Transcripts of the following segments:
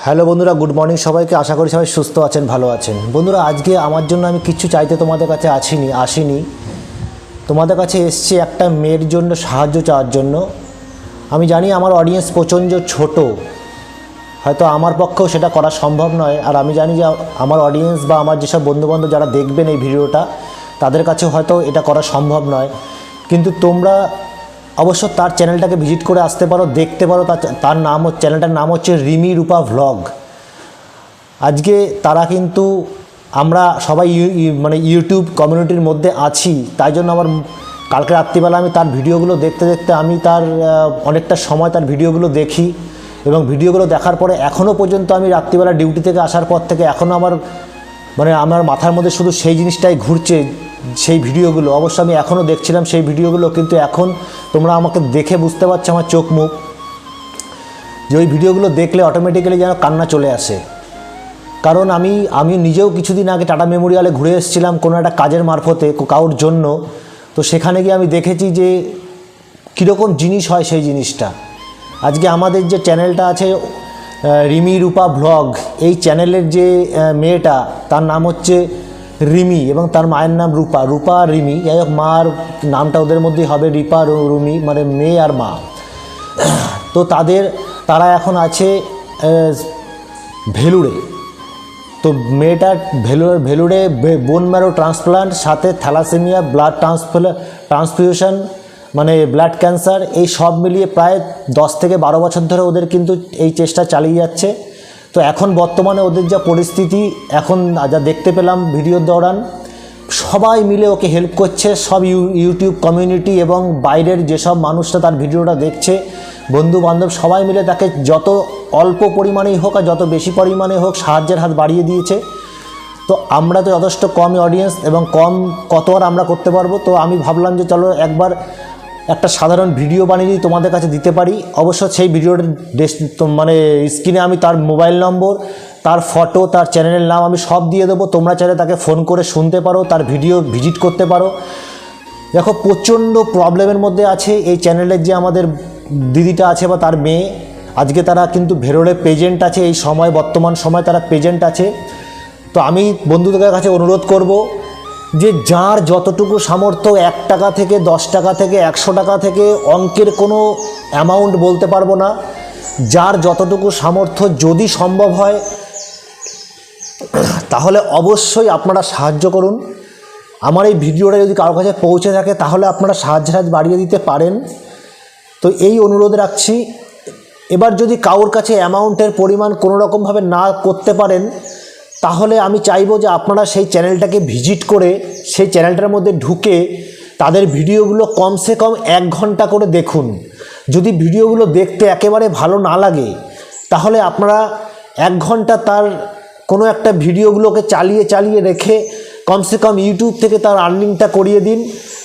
Hello বন্ধুরা, good morning সবাইকে। আশা করি সবাই সুস্থ আছেন, ভালো আছেন। বন্ধুরা, আজকে আমার জন্য আমি কিচ্ছু চাইতে তোমাদের কাছে আসিনি আসিনি। তোমাদের কাছে এসছি একটা মেয়ের জন্য, সাহায্য চাওয়ার জন্য। আমি জানি আমার অডিয়েন্স প্রচণ্ড ছোট। হয়তো আমার পক্ষেও সেটা করা সম্ভব নয়। আর আমি জানি যে আমার অডিয়েন্স বা আমার যেসব বন্ধুবান্ধব যারা দেখবেন এই ভিডিওটা, তাদের কাছে হয়তো এটা করা সম্ভব নয়। কিন্তু তোমরা অবশ্য তার চ্যানেলটাকে ভিজিট করে আসতে পারো, দেখতে পারো, তার তার নাম চ্যানেলটার নাম হচ্ছে রিমি রূপা ভ্লগ আজকে তারা কিন্তু আমরা সবাই মানে ইউটিউব কমিউনিটির মধ্যে আছি, তাই জন্য আমার কালকে রাত্রিবেলা আমি তার ভিডিওগুলো দেখতে দেখতে আমি তার অনেকটা সময় তার ভিডিওগুলো দেখি এবং ভিডিওগুলো দেখার পরে এখনও পর্যন্ত আমি রাত্রিবেলা ডিউটি থেকে আসার পর থেকে এখনও আমার মানে আমার মাথার মধ্যে শুধু সেই জিনিসটাই ঘুরছে। সেই ভিডিওগুলো, অবশ্য আমি এখনও দেখছিলাম সেই ভিডিওগুলো, কিন্তু এখন তোমরা আমাকে দেখে বুঝতে পারছ আমার চোখ মুখ, যে ওই ভিডিওগুলো দেখলে অটোমেটিক্যালি যেন কান্না চলে আসে। কারণ আমি আমি নিজেও কিছুদিন আগে টাটা মেমোরিয়ালে ঘুরে এসেছিলাম কোনো একটা কাজের মারফতে কাউর জন্য। তো সেখানে গিয়ে আমি দেখেছি যে কীরকম জিনিস হয় সেই জিনিসটা। আজকে আমাদের যে চ্যানেলটা আছে রিমি রূপা ভ্লগ এই চ্যানেলের যে মেয়েটা, তার নাম হচ্ছে রিমি এবং তার মায়ের নাম রূপা। রূপা, রিমি, যাই হোক, মার নামটা ওদের মধ্যেই হবে রিপা রুমি মানে মেয়ে আর মা। তো তাদের, তারা এখন আছে ভেলুড়ে। তো মেয়েটার ভেলুর ভেলুরে বোন ম্যারো ট্রান্সপ্লান্ট সাথে থ্যালাসেমিয়া ব্লাড ট্রান্সফ্লা ট্রান্সফিউশন মানে ব্লাড ক্যান্সার এই সব মিলিয়ে প্রায় দশ থেকে বারো বছর ধরে ওদের কিন্তু এই চেষ্টা চালিয়ে যাচ্ছে। তো এখন বর্তমানে ওদের যা পরিস্থিতি, এখন যা দেখতে পেলাম ভিডিওর দৌড়ান সবাই মিলে ওকে হেল্প করছে, সব ইউ ইউটিউব কমিউনিটি এবং বাইরের যেসব মানুষরা তার ভিডিওটা দেখছে বন্ধু বান্ধব সবাই মিলে তাকে যত অল্প পরিমাণেই হোক আর যত বেশি পরিমাণে হোক সাহায্যের হাত বাড়িয়ে দিয়েছে। তো আমরা তো যথেষ্ট কম অডিয়েন্স এবং কম কত আর আমরা করতে পারব, তো আমি ভাবলাম যে চলো একবার একটা সাধারণ ভিডিও বানিয়ে তোমাদের কাছে দিতে পারি, অবশ্য সেই তো মানে স্ক্রিনে আমি তার মোবাইল নম্বর, তার ফটো, তার চ্যানেলের নাম আমি সব দিয়ে দেবো। তোমরা চাইলে তাকে ফোন করে শুনতে পারো, তার ভিডিও ভিজিট করতে পারো। দেখো, প্রচণ্ড প্রবলেমের মধ্যে আছে। এই চ্যানেলের যে আমাদের দিদিটা আছে বা তার মেয়ে, আজকে তারা কিন্তু ভেরোলে প্রেজেন্ট আছে। এই সময়, বর্তমান সময় তারা প্রেজেন্ট আছে। তো আমি বন্ধুদের কাছে অনুরোধ করব যে যার যতটুকু সামর্থ্য, এক টাকা থেকে, দশ টাকা থেকে, একশো টাকা থেকে অঙ্কের কোনো অ্যামাউন্ট বলতে পারব না। যার যতটুকু সামর্থ্য যদি সম্ভব হয়, তাহলে অবশ্যই আপনারা সাহায্য করুন। আমার এই ভিডিওটা যদি কারও কাছে পৌঁছে থাকে, তাহলে আপনারা সাহায্য হাত বাড়িয়ে দিতে পারেন। তো এই অনুরোধ রাখছি, এবার যদি কারোর কাছে অ্যামাউন্টের পরিমাণ কোনো রকমভাবে না করতে পারেন তাহলে আমি চাইব যে আপনারা সেই চ্যানেলটাকে ভিজিট করে সেই চ্যানেলটার মধ্যে ঢুকে তাদের ভিডিওগুলো কমসে কম এক ঘণ্টা করে দেখুন। যদি ভিডিওগুলো দেখতে একেবারে ভালো না লাগে, তাহলে আপনারা এক ঘণ্টা তার কোনো একটা ভিডিওগুলোকে চালিয়ে চালিয়ে রেখে কমসে কম ইউটিউব থেকে তার আর্নিংটা করিয়ে দিন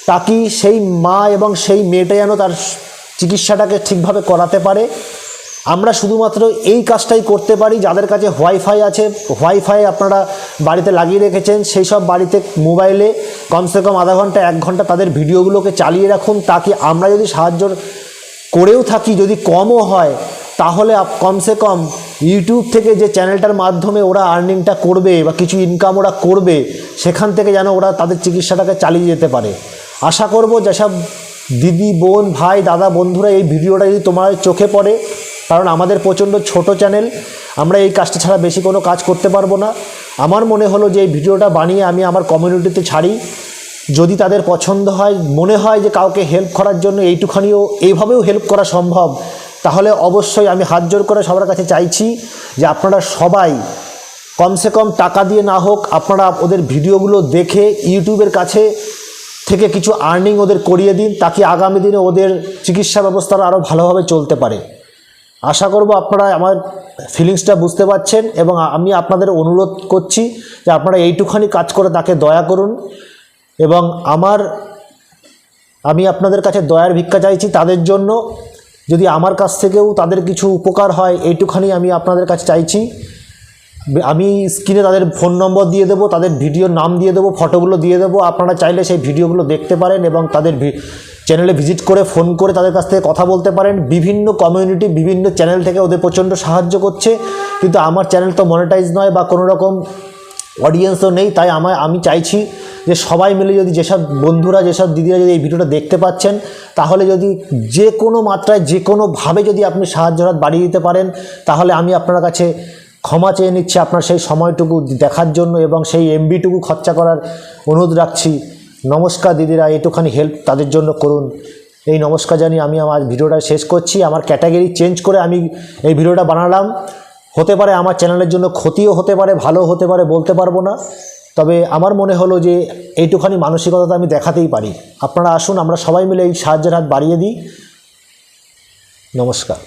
তাকি সেই মা এবং সেই মেয়েটা যেন তার চিকিৎসাটাকে ঠিকভাবে করাতে পারে। আমরা শুধুমাত্র এই কাজটাই করতে পারি, যাদের কাছে ওয়াইফাই আছে ওয়াইফাই আপনারা বাড়িতে লাগিয়ে রেখেছেন, সেই সব বাড়িতে মোবাইলে কমসে কম আধা ঘণ্টা, এক ঘণ্টা তাদের ভিডিওগুলোকে চালিয়ে রাখুন, তাকে আমরা যদি সাহায্য করেও থাকি, যদি কমও হয়, তাহলে কমসে কম ইউটিউব থেকে যে চ্যানেলটার মাধ্যমে ওরা আর্নিংটা করবে বা কিছু ইনকাম ওরা করবে, সেখান থেকে যেন ওরা তাদের চিকিৎসাটাকে চালিয়ে যেতে পারে। আশা করব যেসব দিদি, বোন, ভাই, দাদা, বন্ধুরা এই ভিডিওটা যদি তোমার চোখে পড়ে কারণ আমাদের প্রচণ্ড ছোট চ্যানেল আমরা এই কাজটা ছাড়া বেশি কোনো কাজ করতে পারব না। আমার মনে হলো যে এই ভিডিওটা বানিয়ে আমি আমার কমিউনিটিতে ছাড়ি। যদি তাদের পছন্দ হয়, মনে হয় যে কাউকে হেল্প করার জন্য এইটুখানিও এইভাবেও হেল্প করা সম্ভব, তাহলে অবশ্যই আমি হাত জোর করে সবার কাছে চাইছি যে আপনারা সবাই কমসে কম টাকা দিয়ে না হোক, আপনারা ওদের ভিডিওগুলো দেখে ইউটিউবের কাছে থেকে কিছু আর্নিং ওদের করিয়ে দিন, তাকে আগামী দিনে ওদের চিকিৎসা ব্যবস্থাটা আরও ভালোভাবে চলতে পারে। আশা করব আপনারা আমার ফিলিংসটা বুঝতে পারছেন এবং আমি আপনাদের অনুরোধ করছি যে আপনারা এইটুখানি কাজ করে তাকে দয়া করুন এবং আমার, আমি আপনাদের কাছে দয়ার ভিক্ষা চাইছি তাদের জন্য। যদি আমার কাছ থেকেও তাদের কিছু উপকার হয়, এইটুখানি আমি আপনাদের কাছে চাইছি। আমি স্ক্রিনে তাদের ফোন নম্বর দিয়ে দেবো, তাদের ভিডিওর নাম দিয়ে দেবো ফটোগুলো দিয়ে দেবো। আপনারা চাইলে সেই ভিডিওগুলো দেখতে পারেন এবং তাদের চ্যানেলে ভিজিট করে ফোন করে তাদের কাছ থেকে কথা বলতে পারেন। বিভিন্ন কমিউনিটি বিভিন্ন চ্যানেল থেকে ওদের প্রচণ্ড সাহায্য করছে। কিন্তু আমার চ্যানেল তো মনিটাইজ নয় বা কোনো রকম অডিয়েন্সও নেই। তাই আমার আমি চাইছি যে সবাই মিলে যদি যেসব বন্ধুরা, যেসব দিদিরা যদি এই ভিডিওটা দেখতে পাচ্ছেন, তাহলে যদি যে কোনো মাত্রায়, যে কোনোভাবে যদি আপনি সাহায্য হাত বাড়িয়ে দিতে পারেন, তাহলে আমি আপনার কাছে ক্ষমা চেয়ে নিচ্ছি। আপনার সেই সময়টুকু দেখার জন্য এবং সেই এমবিটুকু খরচা করার অনুরোধ রাখছি। নমস্কার দিদিরা একটুখানি হেল্প তাদের জন্য করুন। এই নমস্কার জানিয়ে আমি আমার ভিডিওটা শেষ করছি। আমার ক্যাটাগরি চেঞ্জ করে আমি এই ভিডিওটা বানালাম। হতে পারে আমার চ্যানেলের জন্য ক্ষতিও হতে পারে ভালো হতে পারে, বলতে পারব না। তবে আমার মনে হলো যে এইটুখানি মানসিকতা আমি দেখাতেই পারি। আপনারা আসুন, আমরা সবাই মিলে এই সাহায্যের হাত বাড়িয়ে দিই। নমস্কার।